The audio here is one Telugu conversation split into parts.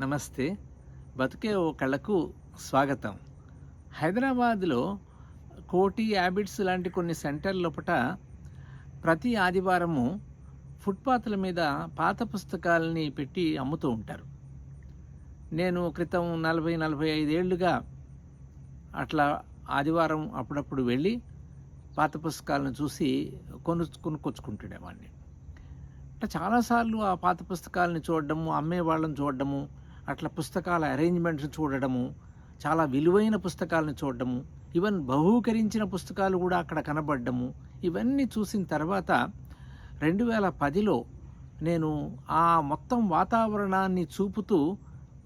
నమస్తే. బతుకే ఓ కళకు స్వాగతం. హైదరాబాద్లో కోటి యాబిట్స్ లాంటి కొన్ని సెంటర్ లోపట ప్రతి ఆదివారము ఫుట్పాత్ల మీద పాత పుస్తకాలని పెట్టి అమ్ముతూ ఉంటారు. నేను క్రితం నలభై నలభై ఐదేళ్ళుగా అట్లా ఆదివారం అప్పుడప్పుడు వెళ్ళి పాత పుస్తకాలను చూసి కొను కొనుక్కొచ్చుకుంటుండేవాడిని. అట్లా చాలాసార్లు ఆ పాత పుస్తకాలను చూడడము అమ్మే వాళ్ళని చూడడము అట్లా పుస్తకాల అరేంజ్మెంట్స్ చూడడము చాలా విలువైన పుస్తకాలను చూడడము ఈవెన్ బహూకరించిన పుస్తకాలు కూడా అక్కడ కనబడ్డము ఇవన్నీ చూసిన తర్వాత రెండు వేల పదిలో నేను ఆ మొత్తం వాతావరణాన్ని చూపుతూ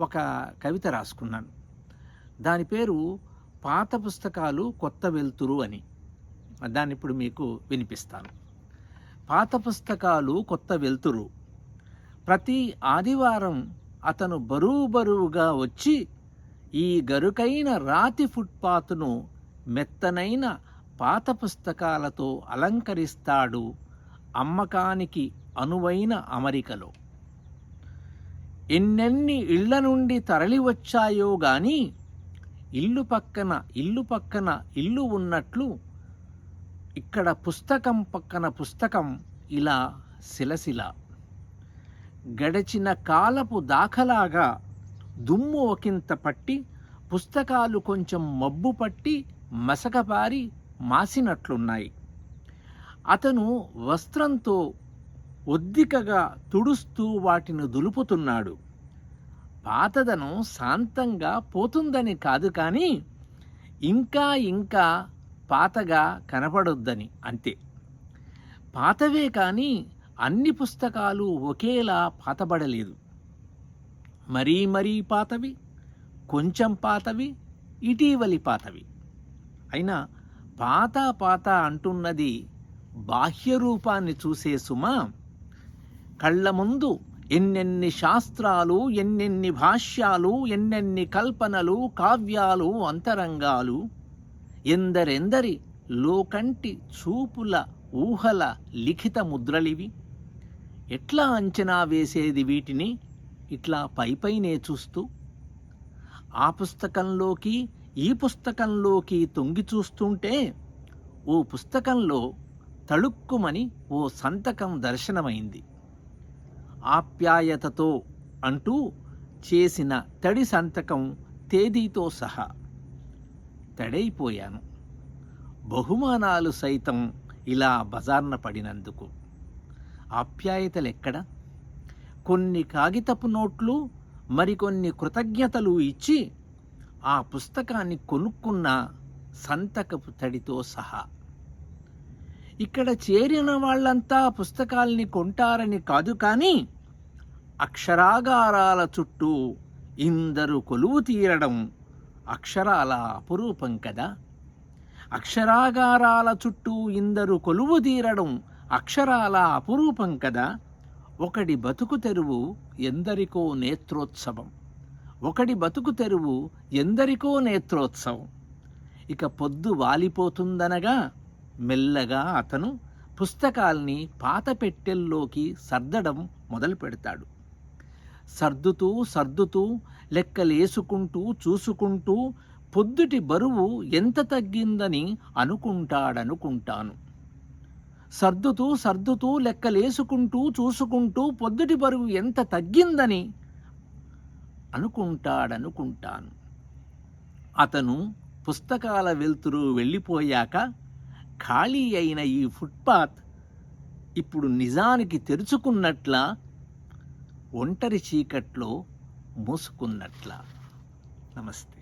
ఒక కవిత రాసుకున్నాను. దాని పేరు పాత పుస్తకాలు కొత్త వెలుతురు అని. దాన్ని ఇప్పుడు మీకు వినిపిస్తాను. పాత పుస్తకాలు కొత్త వెలుతురు. ప్రతి ఆదివారం అతను బరువు బరువుగా వచ్చి ఈ గరుకైన రాతి ఫుట్పాత్ను మెత్తనైన పాత పుస్తకాలతో అలంకరిస్తాడు అమ్మకానికి అనువైన అమరికలో. ఎన్నెన్ని ఇళ్ళ నుండి తరలి వచ్చాయో గాని ఇల్లు పక్కన ఇల్లు పక్కన ఇల్లు ఉన్నట్లు ఇక్కడ పుస్తకం పక్కన పుస్తకం ఇలా శిలశిల గడచిన కాలపు దాఖలాగా దుమ్ము ఒకంత పట్టి పుస్తకాలు కొంచెం మబ్బు పట్టి మసకపారి మాసినట్లున్నాయి. అతను వస్త్రంతో ఒద్దికగా తుడుస్తూ వాటిని దులుపుతున్నాడు. పాతదనం శాంతంగా పోతుందని కాదు కానీ ఇంకా ఇంకా పాతగా కనపడొద్దని అంతే. పాతవే కానీ అన్ని పుస్తకాలు ఒకేలా పాతబడలేదు. మరీ మరీ పాతవి కొంచెం పాతవి ఇటీవలి పాతవి. అయినా పాత పాత అంటున్నది బాహ్య రూపాన్ని చూసే సుమా. కళ్ళ ముందు ఎన్నెన్ని శాస్త్రాలు ఎన్నెన్ని భాష్యాలు ఎన్నెన్ని కల్పనలు కావ్యాలు అంతరంగాలు ఎందరెందరి లోకంటి చూపుల ఊహల లిఖిత ముద్రలివి. ఎట్లా అంచనా వేసేది వీటిని? ఇట్లా పైపైనే చూస్తూ ఆ పుస్తకంలోకి ఈ పుస్తకంలోకి తొంగి చూస్తుంటే ఓ పుస్తకంలో తళుక్కుమని ఓ సంతకం దర్శనమైంది. ఆప్యాయతతో అంటూ చేసిన తడి సంతకం తేదీతో సహా తడైపోయాను. బహుమానాలు సైతం ఇలా బజార్న పడినందుకు. ఆప్యాయతలెక్కడ కొన్ని కాగితపు నోట్లు మరికొన్ని కృతజ్ఞతలు ఇచ్చి ఆ పుస్తకాన్ని కొనుక్కున్న సంతకపు తడితో సహా. ఇక్కడ చేరిన వాళ్ళంతా పుస్తకాల్ని కొంటారని కాదు కానీ అక్షరాగారాల చుట్టూ ఇందరు కొలువు తీరడం అక్షరాల అపురూపం కదా. అక్షరాగారాల చుట్టూ ఇందరు కొలువు తీరడం అక్షరాల అపురూపం కదా. ఒకటి బతుకు తెరువు ఎందరికో నేత్రోత్సవం. ఒకటి బతుకు తెరువు ఎందరికో నేత్రోత్సవం. ఇక పొద్దు వాలిపోతుందనగా మెల్లగా అతను పుస్తకాల్ని పాత పెట్టెల్లోకి సర్దడం మొదలు పెడతాడు. సర్దుతూ సర్దుతూ లెక్కలేసుకుంటూ చూసుకుంటూ పొద్దుటి బరువు ఎంత తగ్గిందని అనుకుంటాడనుకుంటాను. సర్దుతూ సర్దుతూ లెక్కలేసుకుంటూ చూసుకుంటూ పొద్దుటి బరువు ఎంత తగ్గిందని అనుకుంటాడనుకుంటాను. అతను పుస్తకాల వెలుతురు వెళ్ళిపోయాక ఖాళీ అయిన ఈ ఫుట్పాత్ ఇప్పుడు నిజానికి తెరుచుకున్నట్ల ఒంటరి చీకట్లో మూసుకున్నట్ల. నమస్తే.